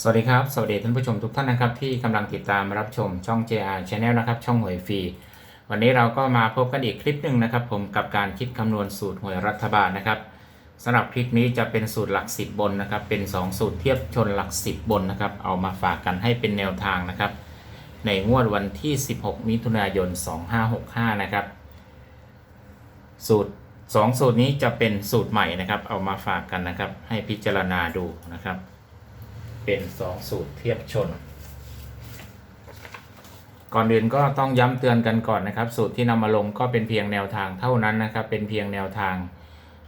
สวัสดีครับ สวัสดีท่านผู้ชมทุกท่านนะครับ ที่กำลังติดตามรับชมช่อง JR Channel นะครับ ช่องหวยฟรี วันนี้เราก็มาพบกันอีกคลิปหนึ่งนะครับ ผมกับการคิดคำนวณสูตรหวยรัฐบาลนะครับสำหรับคลิปนี้จะเป็นสูตรหลัก 10 บนนะครับ เป็น 2 สูตรเทียบชนหลัก 10 บนนะครับ เอามาฝากกันให้เป็นแนวทางนะครับ ในงวดวันที่ 16 มิถุนายน 2565 นะครับ สูตร 2 สูตรนี้จะเป็นสูตรใหม่นะครับ เอามาฝากกันนะครับ ให้พิจารณาดูนะครับ เป็น2สูตรเทียบชน ก่อนอื่นก็ต้องย้ำเตือนกันก่อนนะครับ สูตรที่นำมาลงก็เป็นเพียงแนวทางเท่านั้นนะครับ เป็นเพียงแนวทาง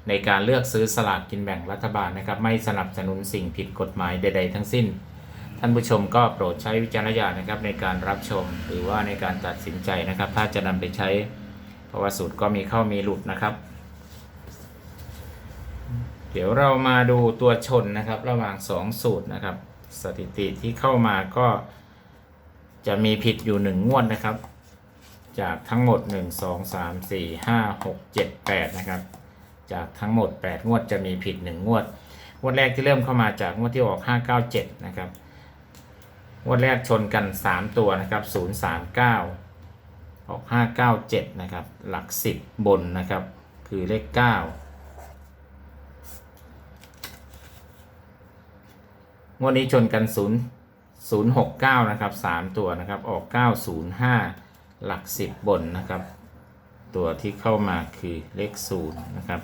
ในการเลือกซื้อสลากกินแบ่งรัฐบาลนะครับ ไม่สนับสนุนสิ่งผิดกฎหมายใด ๆ ทั้งสิ้น ท่านผู้ชมก็โปรดใช้วิจารณญาณนะครับในการรับชมหรือว่าในการตัดสินใจนะครับ ถ้าจะนำไปใช้ เพราะว่าสูตรก็มีเข้ามีหลุดนะครับ เดี๋ยวเรามาดูตัวชนนะครับ ระหว่าง 2 สูตรนะครับ สถิติที่เข้ามาก็จะมีผิดอยู่1งวดนะครับ จากทั้งหมด1 2 3 4 5 6 7 8นะครับ จากทั้งหมด8งวดจะมีผิด1งวดงวดแรกที่เริ่มเข้ามาจากงวดที่ออก597นะครับงวดแรกชนกัน3ตัวนะครับ039ออก597นะครับ หลัก10บนนะครับ คือเลข9 งวดนี้ชนกัน 0 0 6 9 นะครับ 3 ตัวนะครับ ออก 905 หลัก 10 บนนะครับ ตัวที่เข้ามาคือเลข 0 นะครับ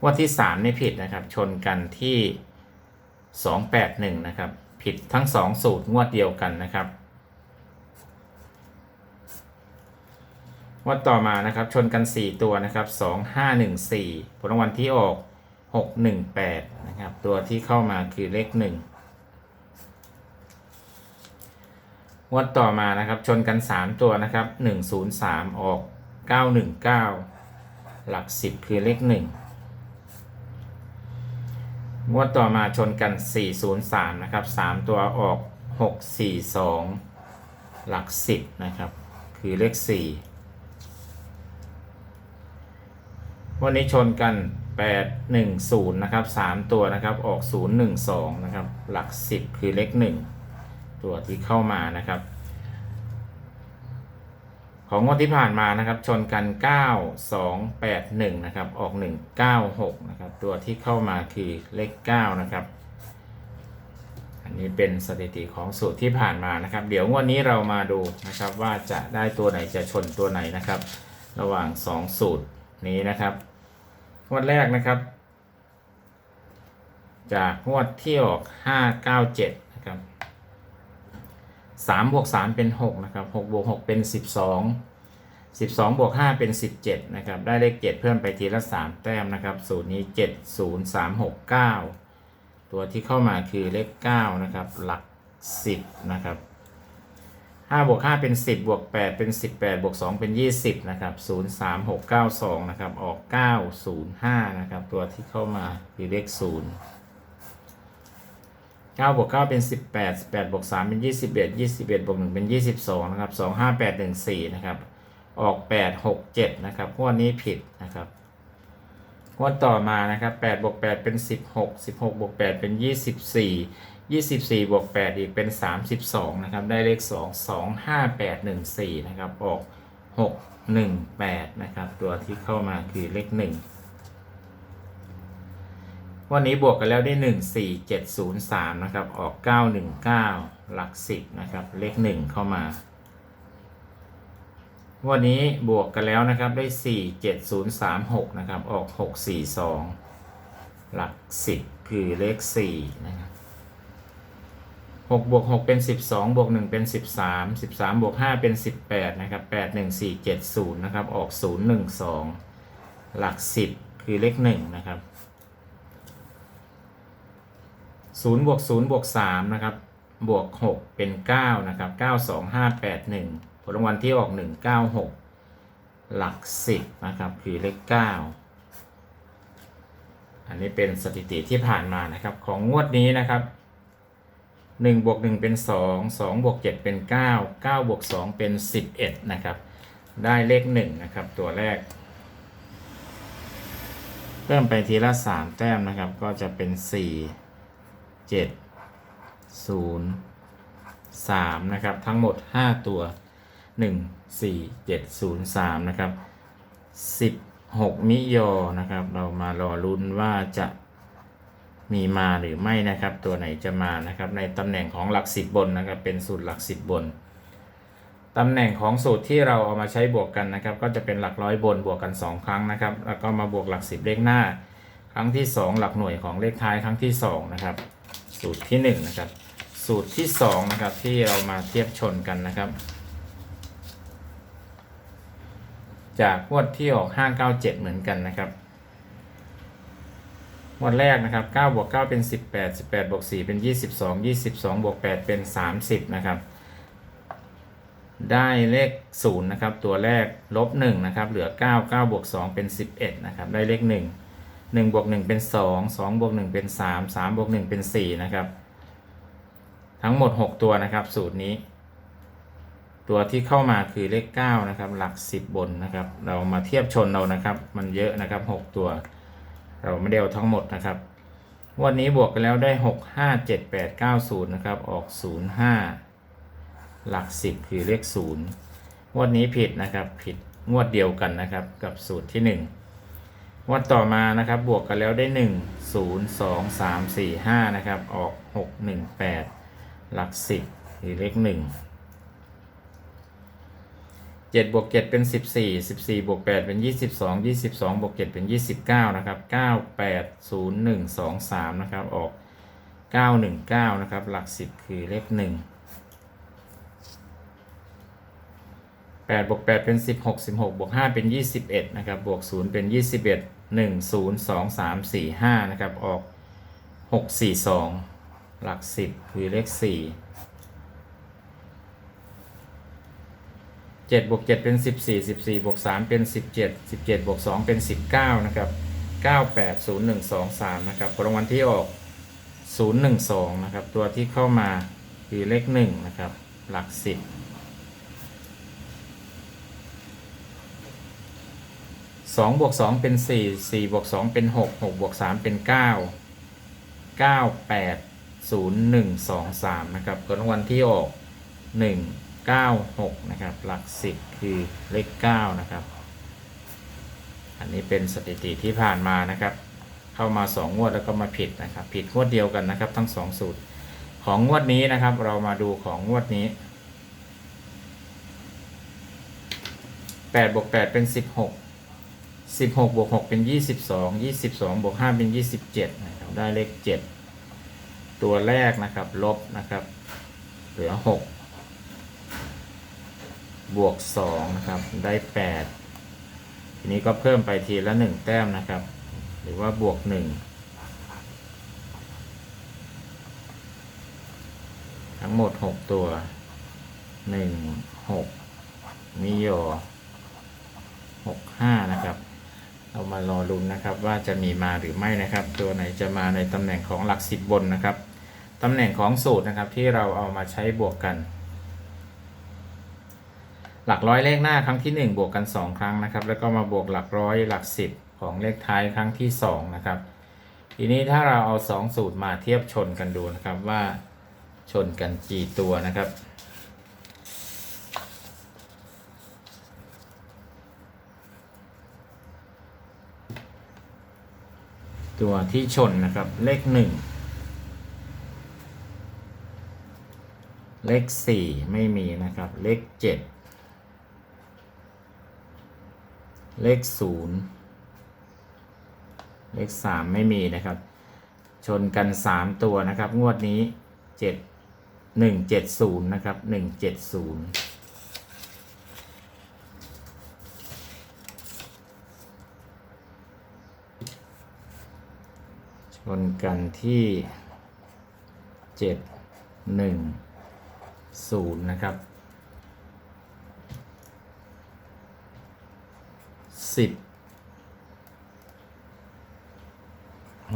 งวดที่3นี่ผิดนะครับ ชนกันที่ 281 นะครับ ผิดทั้ง 2 สูตรงวดเดียวกันนะครับงวดต่อมานะครับ ชนกัน 4 ตัวนะครับ 2514 ผลรางวัลที่ออก 618 นะครับ ตัวที่เข้ามาคือเลข 1 งวดต่อมานะครับ ชนกัน 3 ตัวนะครับ 103 ออก 919 หลัก 10 คือเลข 1 งวดต่อมาชนกัน 403 นะครับ 3 ตัวออก 642 หลัก 10 นะครับ คือเลข 4 วันนี้ชนกัน 810 นะครับ 3 ตัวนะครับ ออก 012 นะครับ หลัก 10 คือเลข 1 ตัวที่เข้ามานะครับ ของงวดที่ผ่านมานะครับ ชนกัน 9281 นะครับ ออก 196 นะครับ ตัวที่เข้ามาคือเลข 9 นะครับ อันนี้เป็นสถิติของสูตรที่ผ่านมานะครับ เดี๋ยวงวดนี้เรามาดูนะครับว่าจะได้ตัวไหนจะชนตัวไหนนะครับ ระหว่าง 2 สูตรนี้นะครับงวดแรกนะครับ จากงวดที่ออก 597 นะครับ 3บวก3เป็น6นะครับ6บวก6เป็น12 12บวก5เป็น17นะครับ ได้เลข7เพิ่มไปทีละ3แต้มนะครับ สูตรนี้7 0 3 6 9ตัวที่เข้ามาคือเลข9นะครับ หลัก10นะครับ5บวก5เป็น10บวก8เป็น18บวก2เป็น20นะครับ0 3 6 9 2นะครับ ออก9 0 5นะครับ ตัวที่เข้ามาคือเลข0 9บวก9เป็น 18 18บวก3เป็น 21 21บวก1เป็น 22 นะครับ 2 5 8 1 4 นะครับ ออก 8 6 7 นะครับงวดนี้ผิดนะครับงวดต่อมานะครับ8บวก8เป็น 16 16บวก8เป็น 24 24บวก8อีกเป็น 32 นะครับ ได้เลข 2 2 5 8 1 4 นะครับ ออก 6 1 8 นะครับ ตัวที่เข้ามาคือเลข 1 วันนี้บวกกันแล้วได้ 1 4 7 0 3 นะครับ ออก 9 1 9 หลัก 10 นะครับ เลข 1 เข้ามา วันนี้บวกกันแล้วนะครับได้ 4 7 0 3 6 นะครับ ออก 6 4 2 หลัก 10 คือเลข 4 นะครับ6บวก6เป็น 12 บวก 1 เป็น 13 13 บวก 5 เป็น 18 นะครับ 8 1 4 7 0 นะครับ ออก 0 1 2 หลัก 10 คือเลข 1 นะครับ ศูนย์บวกศูนย์บวกสามนะครับบวกหกเป็นเก้านะครับเก้าสองห้าแปดหนึ่งผลรางวัลที่ออกหนึ่งเก้าหกหลักสิบนะครับ คือเลขเก้าอันนี้เป็นสถิติที่ผ่านมานะครับ ของงวดนี้นะครับหนึ่งบวกหนึ่งเป็นสองสองบวกเจ็ดเป็นเก้าเก้าบวกสองเป็นสิบเอ็ดนะครับ ได้เลขหนึ่งนะครับ ตัวแรก เพิ่มไปทีละสามแต้มนะครับ ก็จะเป็นสี่ เจ็ดศูนย์สามนะครับ ทั้งหมดห้าตัวหนึ่งสี่เจ็ดศูนย์สามนะครับสิบหกมิโยนะครับ เรามารอลุ้นว่าจะมีมาหรือไม่นะครับ ตัวไหนจะมานะครับ ในตำแหน่งของหลักสิบบนนะครับ เป็นสูตรหลักสิบบนตำแหน่งของสูตรที่เราเอามาใช้บวกกันนะครับ ก็จะเป็นหลักร้อยบนบวกกัน 2 ครั้งนะครับ แล้วก็มาบวกหลักสิบเลขหน้า ครั้งที่ 2 หลักหน่วยของเลขท้ายครั้งที่2นะครับ สูตรที่1นะครับ สูตรที่2นะครับที่เรามาเทียบชนกันนะครับ จากงวดที่ออก 597 เหมือนกันนะครับงวดแรกนะครับ9บวก9เป็น 18 18บวก4เป็น 22 22บวก8เป็น 30 นะครับ ได้เลข0นะครับ ตัวแรกลบ1นะครับ เหลือ 9 9บวก2เป็น 11 นะครับ ได้เลข 1 1บวก1เป็น 2 2บวก1เป็น 3 3บวก1เป็น 4 นะครับ ทั้งหมด 6 ตัวนะครับ สูตรนี้ ตัวที่เข้ามาคือเลข 9 นะครับ หลัก 10 บนนะครับ เรามาเทียบชนเรานะครับ มันเยอะนะครับ 6 ตัว เราไม่ได้เอาทั้งหมดนะครับ วันนี้บวกกันแล้วได้ 6 5 7 8 9 0 นะครับ ออก 0 5 หลัก 10 คือเลข 0 งวดนี้ผิดนะครับ ผิดงวดเดียวกันนะครับ กับสูตรที่1ง วัดต่อมานะครับบวกกันแล้วได้ 1 0 2 3 4 5นะครับออก 6 1 8 หลัก 10คือเลข1 7บวก7เป็น 14 14บวก8เป็น 22 22บวก7เป็น 29นะครับ9 8 0 1 2 3นะครับออก 919นะครับหลัก 10 คือเลข1 8บวก8เป็น 16 16บวก5เป็น 21 นะครับ บวก 0 เป็น 21 1 0 2 3 4 5 นะครับ ออก 6 4 2 หลัก 10 คือเลข 4 7บวก7เป็น 14 14บวก3เป็น 17 17บวก2เป็น 19 นะครับ 98 01 2 3 นะครับรางวัลที่ออก 012 นะครับ ตัวที่เข้ามาคือเลข 1 นะครับ หลัก 10 2บวก2เป็น 4 4บวก2เป็น 6 6บวก3เป็น 9 98 01 2 3 นะครับรางวัลที่ออก 1 96 นะครับ หลัก 10 คือเลข 9 นะครับ อันนี้เป็นสถิติที่ผ่านมานะครับ เข้ามา 2 งวดแล้วก็มาผิดนะครับ ผิดงวดเดียวกันนะครับ ทั้ง 2 สูตร ของงวดนี้นะครับ เรามาดูของงวดนี้8บวก8เป็น 16 16บวก6เป็น 22 22บวก5เป็น 27นะครับได้เลข 7 ตัวแรกนะครับ ลบนะครับ เหลือ 6 บวก2นะครับ ได้ 8 ทีนี้ก็เพิ่มไปทีละ 1 แต้มนะครับ หรือว่าบวก 1 ทั้งหมด 6 ตัว 1 6มิโย6 5 นะครับ เรามารอลุ้นนะครับว่าจะมีมาหรือไม่นะครับ ตัวไหนจะมาในตำแหน่งของหลัก10บนนะครับตำแหน่งของสูตรนะครับที่เราเอามาใช้บวกกัน หลักร้อยเลขหน้าครั้งที่ 1 บวกกัน 2 ครั้งนะครับ แล้วก็มาบวกหลักร้อยหลัก 10 ของเลขท้ายครั้งที่2นะครับทีนี้ถ้าเราเอา 2 สูตรมาเทียบชนกันดูนะครับว่าชนกันกี่ตัวนะครับ ตัวที่ชนนะครับ เลขหนึ่งเลขสี่ไม่มีนะครับ เลขเจ็ดเลขศูนย์เลขสามไม่มีนะครับ ชนกันสามตัวนะครับ งวดนี้เจ็ดหนึ่งเจ็ดศูนย์นะครับหนึ่งเจ็ดศูนย์ ชนกันที่7 1 0นะครับสิบ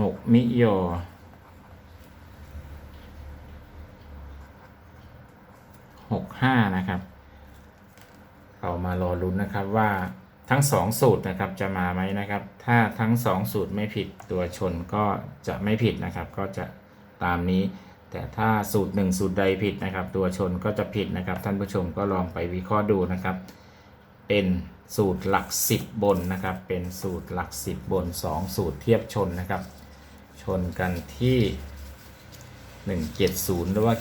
หกมิโยหกห้านะครับ เรามารอลุ้นนะครับว่า ทั้งสองสูตรนะครับจะมาไหมนะครับ ถ้าทั้งสองสูตรไม่ผิดตัวชนก็จะไม่ผิดนะครับ ก็จะตามนี้ แต่ถ้าสูตรหนึ่งสูตรใดผิดนะครับ ตัวชนก็จะผิดนะครับ ท่านผู้ชมก็ลองไปวิเคราะห์ดูนะครับ เป็นสูตรหลัก 10 บนนะครับ เป็นสูตรหลัก 10 บน 2 สูตรเทียบชนนะครับ ชนกันที่ 170 หรือว่า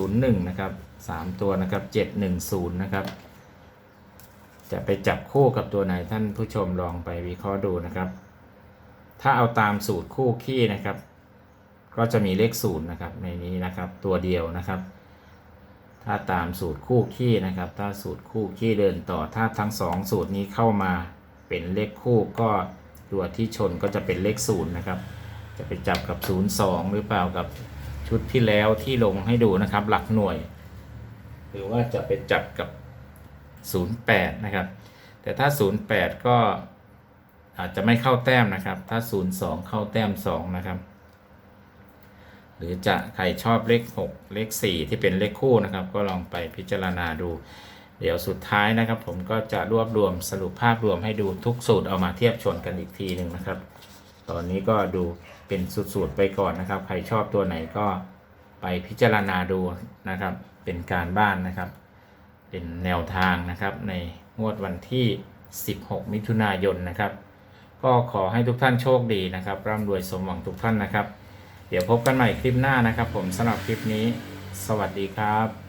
701 นะครับ 3 ตัวนะครับ 710 นะครับ จะไปจับคู่กับตัวไหนท่านผู้ชมลองไปวิเคราะห์ดูนะครับ ถ้าเอาตามสูตรคู่ขี้นะครับ ก็จะมีเลขศูนย์นะครับในนี้นะครับตัวเดียวนะครับ ถ้าตามสูตรคู่ขี้นะครับ ถ้าสูตรคู่ขี้เดินต่อ ถ้าทั้งสองสูตรนี้เข้ามาเป็นเลขคู่ก็ตัวที่ชนก็จะเป็นเลขศูนย์นะครับ จะไปจับกับ 0 2 หรือเปล่ากับชุดที่แล้วที่ลงให้ดูนะครับ หลักหน่วย หรือว่าจะไปจับกับ 08 นะครับ แต่ถ้า 08 ก็อาจจะไม่เข้าแต้มนะครับ ถ้า 02 เข้าแต้ม 2 นะครับ หรือจะใครชอบเลข 6 เลข 4 ที่เป็นเลขคู่นะครับ ก็ลองไปพิจารณาดู เดี๋ยวสุดท้ายนะครับ ผมก็จะรวบรวมสรุปภาพรวมให้ดูทุกสูตรเอามาเทียบชนกันอีกทีหนึ่งนะครับ ตอนนี้ก็ดูเป็นสูตรๆไปก่อนนะครับ ใครชอบตัวไหนก็ไปพิจารณาดูนะครับ เป็นการบ้านนะครับ เป็นแนวทางนะครับในงวดวันที่ 16 มิถุนายนนะครับ ก็ขอให้ทุกท่านโชคดีนะครับ ร่ำรวยสมหวังทุกท่านนะครับ เดี๋ยวพบกันใหม่คลิปหน้านะครับ ผมสำหรับคลิปนี้ สวัสดีครับ